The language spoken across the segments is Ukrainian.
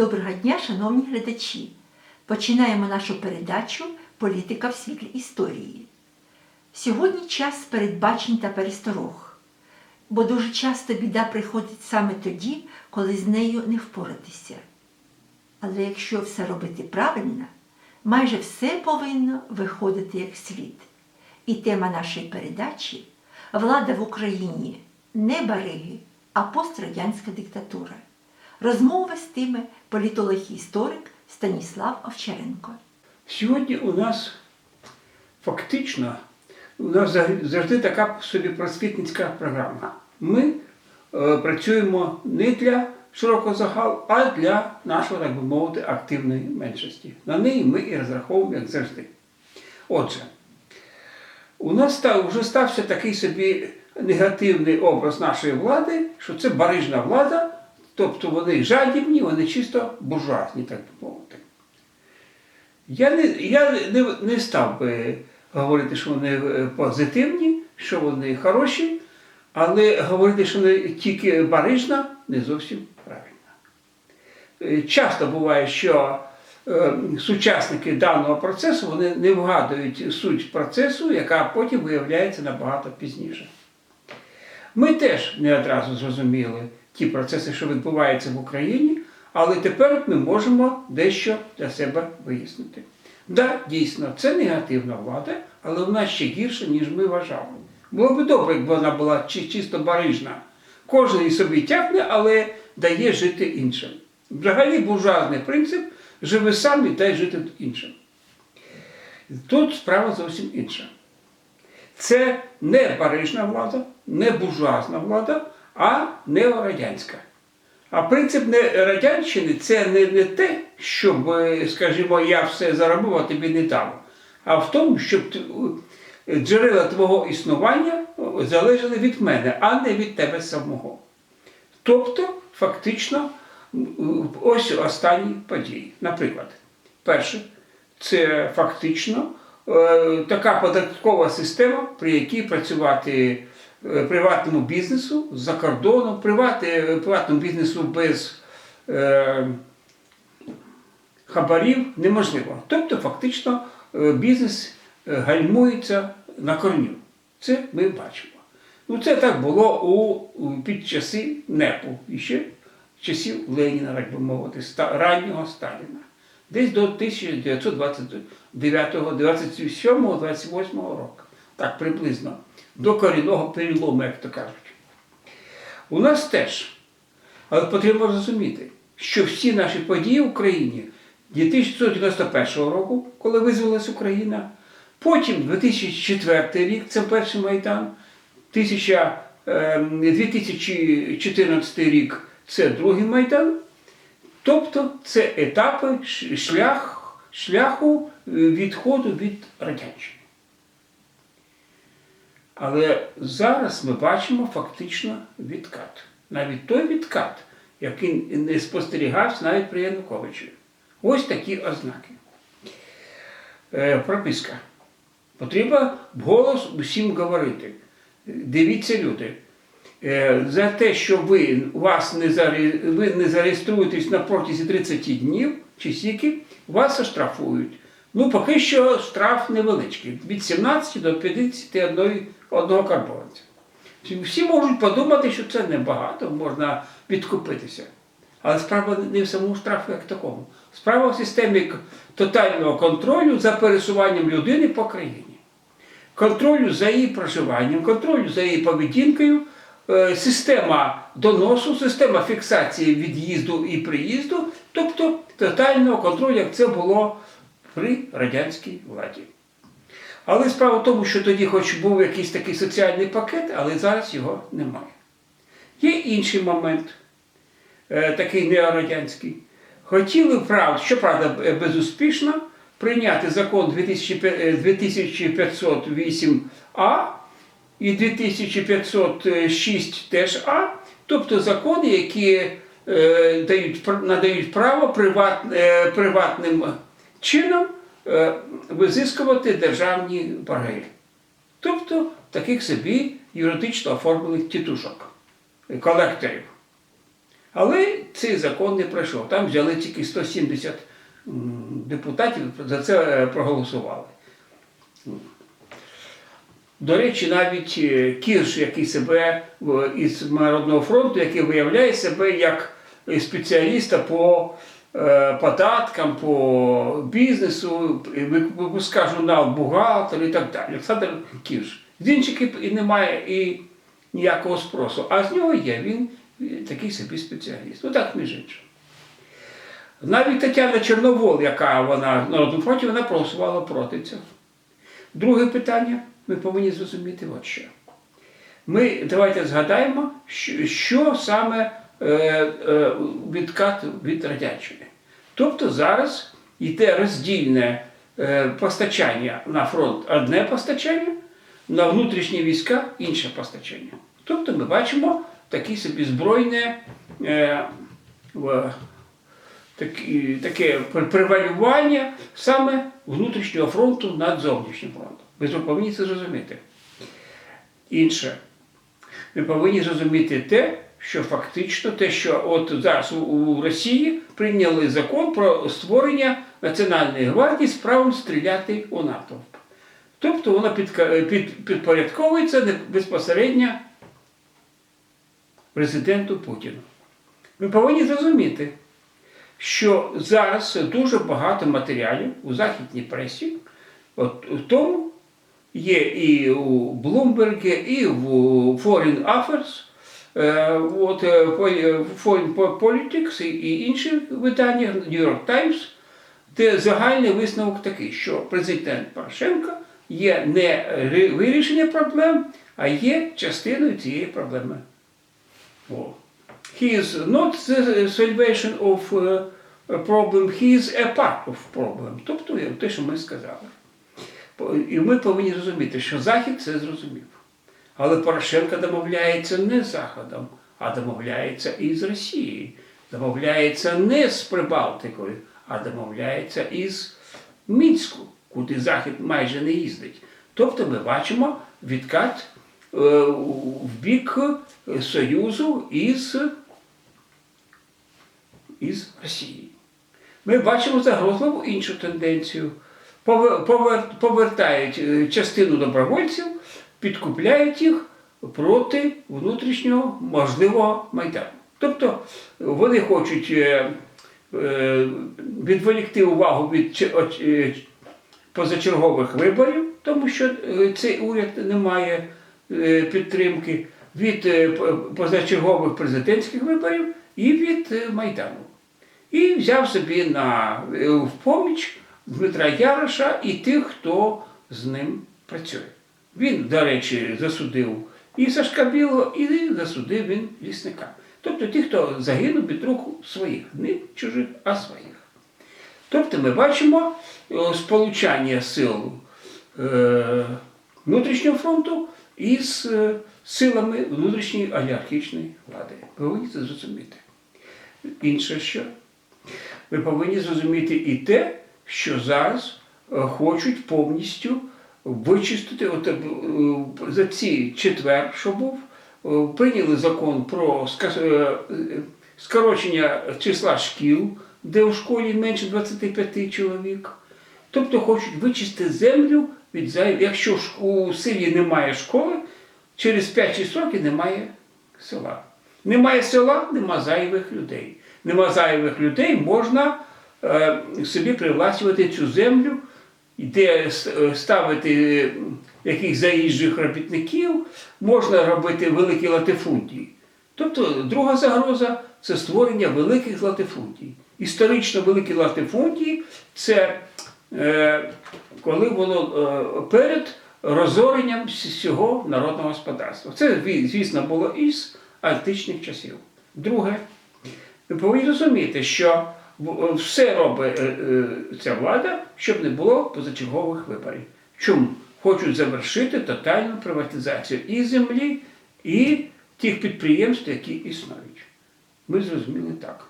Доброго дня, шановні глядачі! Починаємо нашу передачу Політика в світлі історії. Сьогодні час передбачень та пересторог, бо дуже часто біда приходить саме тоді, коли з нею не впоратися. Але якщо все робити правильно, майже все повинно виходити як слід. І тема нашої передачі влада в Україні не бариги, а пострадянська диктатура. Розмову вестиме політолог і історик Станіслав Овчаренко. Сьогодні у нас фактично у нас завжди така собі просвітницька програма. Ми е, працюємо не для широкого загалу, а для нашого, так би мовити, активної меншості. На неї ми і розраховуємо, як завжди. Отже, у нас вже стався такий собі негативний образ нашої влади, що це барижна влада, тобто вони жадібні, вони чисто буржуазні, так би мовити. Я не, я не, не став би говорити, що вони е, позитивні, що вони хороші, але говорити, що вони тільки барижна, не зовсім правильно. Е, Часто буває, що е, сучасники даного процесу вони не вгадують суть процесу, яка потім виявляється набагато пізніше. Ми теж не одразу зрозуміли ті процеси, що відбуваються в Україні, але тепер ми можемо дещо для себе вияснити. Так, дійсно, це негативна влада, але вона ще гірша, ніж ми вважали. Було б добре, якби вона була чисто барижна. Кожен собі тягне, але дає жити іншим. Взагалі буржуазний принцип живи сам і дай жити іншим. Тут справа зовсім інша. Це не барижна влада, не буржуазна влада, а неорадянська. А принцип радянщини це не, не те, щоб, е, скажімо, я все заробив, а тобі не дав, а в тому, щоб джерела твого існування е, залежали від мене, а не від тебе самого. Тобто, фактично, ось останні події. Наприклад, перше, це фактично е, така податкова система, при якій працювати приватному бізнесу за кордоном, привати, приватному бізнесу без е, хабарів неможливо. Тобто, фактично, е, бізнес е, гальмується на корню. Це ми бачимо. Ну, це так було у, під часи НЕПу, і ще часів Леніна, так би мовити, раннього Сталіна. Десь до 1929-27-28 року. Так, приблизно. До корінного перелому, як то кажуть. У нас теж. Але потрібно розуміти, що всі наші події в Україні 1991 року, коли визволилась Україна, потім 2004 рік, це перший Майдан, 1000, ем, 2014 рік це другий Майдан. Тобто це етапи шлях, шляху е, відходу від радянщини. Але зараз ми бачимо фактично відкат. Навіть той відкат, який не спостерігався навіть при Януковичі. Ось такі ознаки. Е, прописка. Потрібно вголос усім говорити. Дивіться, люди. Е, За те, що ви, вас не, заре, ви не зареєструєтесь на протязі 30 днів чи стільки, вас оштрафують. Ну, поки що штраф невеличкий, від 17 до 51 одного карбованця. Всі можуть подумати, що це небагато, можна відкупитися. Але справа не в самому штрафу як такому. Справа в системі тотального контролю за пересуванням людини по країні контролю за її проживанням, контролю за її поведінкою, е, система доносу, система фіксації від'їзду і приїзду, тобто тотального контролю, як це було при радянській владі. Але справа в тому, що тоді, хоч був якийсь такий соціальний пакет, але зараз його немає. Є інший момент, е, такий неорадянський. Хотіли, правда, щоправда, безуспішно прийняти закон 2508А і 2506 теж А, тобто закони, які е, дають, надають право е, приватним чином е, визискувати державні борги. Тобто таких собі юридично оформлених тітушок, колекторів. Але цей закон не пройшов. Там взяли тільки 170 депутатів, за це е, проголосували. До речі, навіть е, Кірш, який себе із Народного фронту, який виявляє себе як спеціаліста по податкам, по бізнесу, і ви- випускає журнал бухгалтер і так далі. Олександр Кірш. З інших і немає і ніякого спросу. А з нього є, він е, такий собі спеціаліст. Ну так, між іншим. Навіть Тетяна Чорновол, яка вона Народному фронті, вона проголосувала проти цього. Друге питання, ми повинні зрозуміти от що. Ми давайте згадаємо, що, що саме е, е, відкат від радянщини. Тобто зараз йде роздільне е, постачання на фронт одне постачання, на внутрішні війська інше постачання. Тобто ми бачимо таке собі збройне такі- таке превалювання саме внутрішнього фронту над зовнішнім фронтом. Ви повинні це зрозуміти. Інше, ми повинні зрозуміти те, що фактично те, що от зараз у, Росії прийняли закон про створення Національної гвардії з правом стріляти у натовп. Тобто вона підпорядковується безпосередньо президенту Путіну. Ми повинні зрозуміти, що зараз дуже багато матеріалів у західній пресі, от в тому є і у Bloomberg, і в Foreign Affairs, от, е, Foreign Politics і, інші видання, New York Times, де загальний висновок такий, що президент Порошенко є не вирішення проблем, а є частиною цієї проблеми. О. He is not the salvation of a problem, he is a part of problem. Тобто те, що ми сказали. І ми повинні розуміти, що Захід це зрозумів. Але Порошенко домовляється не з Заходом, а домовляється і з Росією. Домовляється не з Прибалтикою, а домовляється із Мінську, куди Захід майже не їздить. Тобто ми бачимо відкат е, в бік Союзу із, із Росією. Ми бачимо загрозливу іншу тенденцію. Повер- повер- Повертають е, частину добровольців, підкупляють їх проти внутрішнього можливого майдану. Тобто вони хочуть е, е, відволікти увагу від е, позачергових виборів, тому що цей уряд не має підтримки від позачергових президентських виборів і від Майдану. І взяв собі на в поміч Дмитра Яроша і тих, хто з ним працює. Він, до речі, засудив і Сашка Білого, і засудив він лісника. Тобто ті, хто загинув від рук своїх, не чужих, а своїх. Тобто ми бачимо е, сполучання сил е, внутрішнього фронту із е, силами внутрішньої олігархічної влади. Ви повинні це зрозуміти. Інше що? Ви повинні зрозуміти і те, що зараз хочуть повністю вичистити от, е, за ці четвер, що був, е, прийняли закон про е, е, скорочення числа шкіл, де у школі менше 25 чоловік. Тобто хочуть вичистити землю від зайвих. Якщо у селі немає школи, через 5-6 років немає села. Немає села, нема зайвих людей. Нема зайвих людей, можна е, собі привласнювати цю землю, де е, ставити якихось заїжджих робітників, можна робити великі латифундії. Тобто друга загроза це створення великих латифундій. Історично великі латифундії це е, коли було е, перед розоренням всього народного господарства. Це, звісно, було із античних часів. Друге, ви повинні розуміти, що все робить е, е, ця влада, щоб не було позачергових виборів. Чому? Хочуть завершити тотальну приватизацію і землі, і тих підприємств, які існують. Ми зрозуміли так.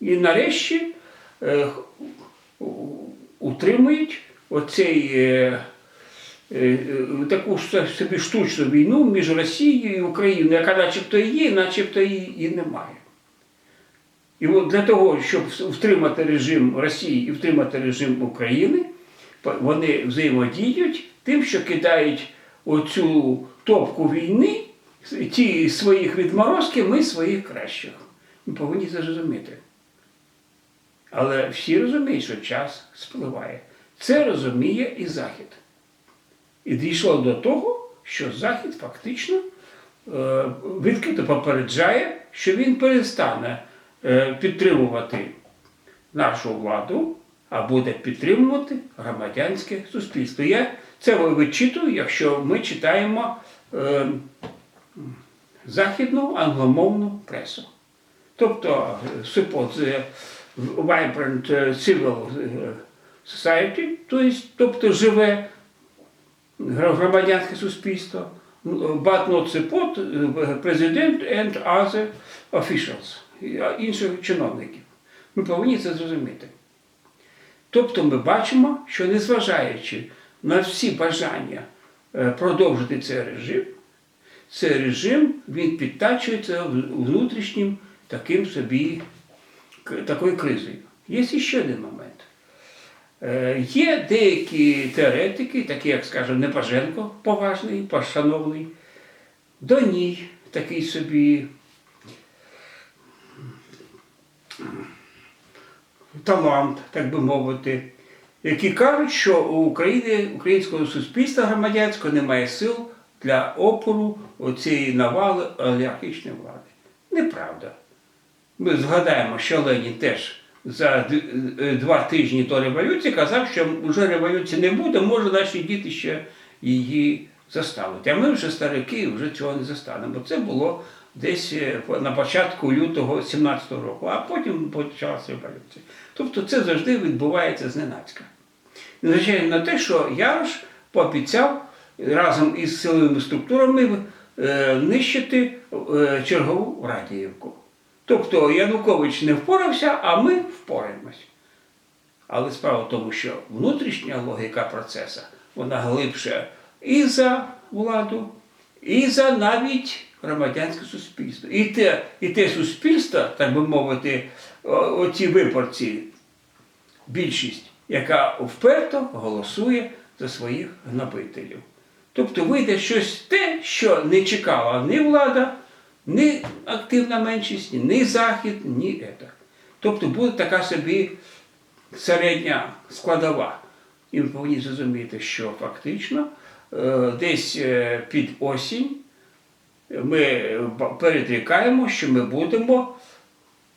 І нарешті е, утримують оцей, е, е, е, таку собі штучну війну між Росією і Україною, яка начебто і є, начебто її і немає. І от для того, щоб втримати режим Росії і втримати режим України, вони взаємодіють тим, що кидають оцю топку війни, ті своїх відморозки, ми своїх кращих. Ми повинні це зрозуміти. Але всі розуміють, що час спливає. Це розуміє і Захід. І дійшло до того, що Захід фактично е, відкрито попереджає, що він перестане підтримувати нашу владу, а буде підтримувати громадянське суспільство. Я це вичитую, якщо ми читаємо е, західну англомовну пресу. Тобто е, support the vibrant е, civil е, society, тобто живе громадянське суспільство, but not support президент and other officials, інших чиновників. Ми повинні це зрозуміти. Тобто ми бачимо, що незважаючи на всі бажання е, продовжити цей режим, цей режим він підтачується внутрішнім таким собі такою кризою. Є ще один момент. Е, Є деякі теоретики, такі, як, скажімо, Непаженко, поважний, пошановний, Доній, такий собі талант, так би мовити, які кажуть, що у України, українського суспільства громадянського немає сил для опору цієї навали олігархічної влади. Неправда. Ми згадаємо, що Ленін теж за е, два тижні до революції казав, що вже революції не буде, може наші діти ще її застануть. А ми вже старики, вже цього не застанемо. Це було десь е, на початку лютого 17-го року, а потім почалася революція. Тобто це завжди відбувається зненацька. Незвичайно на те, що Ярош пообіцяв разом із силовими структурами е, нищити чергову Радіївку. Тобто Янукович не впорався, а ми впораємось. Але справа в тому, що внутрішня логіка процесу, вона глибша і за владу, і за навіть громадянське суспільство. І те, і те суспільство, так би мовити, оці виборці, більшість, яка вперто голосує за своїх гнобителів. Тобто вийде щось те, що не чекала ні влада, ні активна меншість, ні Захід, ні ета. Тобто буде така собі середня складова. І ми повинні зрозуміти, що фактично е, десь е, під осінь ми ба- передрікаємо, що ми будемо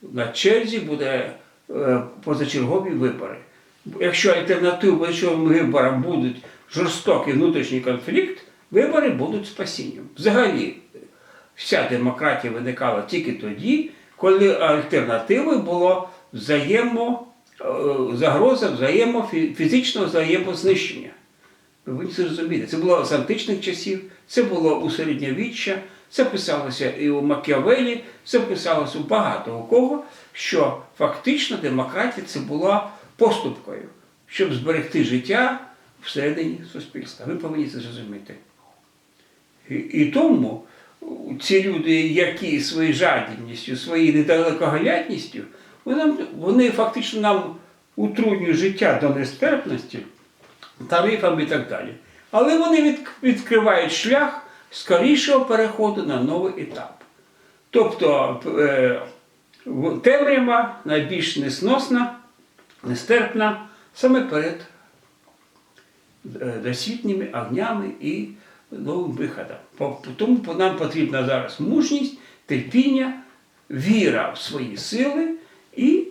на черзі буде е, позачергові вибори. Якщо альтернативою позачерговим виборам будуть жорстокий внутрішній конфлікт, вибори будуть спасінням. Взагалі, вся демократія виникала тільки тоді, коли альтернативою було взаємо, е, загроза взаємо, фізичного взаємознищення. Ви це розуміти. Це було з античних часів, це було у середньовіччя, це писалося і у Макіавелі, це писалося у багато у кого, що фактично демократія це була поступкою, щоб зберегти життя всередині суспільства. Ви повинні це зрозуміти. І, і тому ці люди, які своєю жадібністю, своєю недалекоглядністю, вони, вони фактично нам утруднюють життя до нестерпності, тарифами і так далі. Але вони від, відкривають шлях скорішого переходу на новий етап. Тобто е, темрява найбільш несносна, нестерпна саме перед е, досвітніми огнями і новим виходом. Тому нам потрібна зараз мужність, терпіння, віра в свої сили і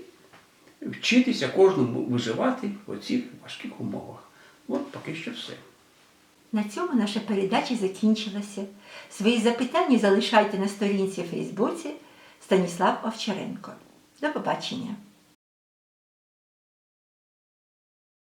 вчитися кожному виживати в цих важких умовах. От поки що все. На цьому наша передача закінчилася. Свої запитання залишайте на сторінці в Фейсбуці Станіслав Овчаренко. До побачення!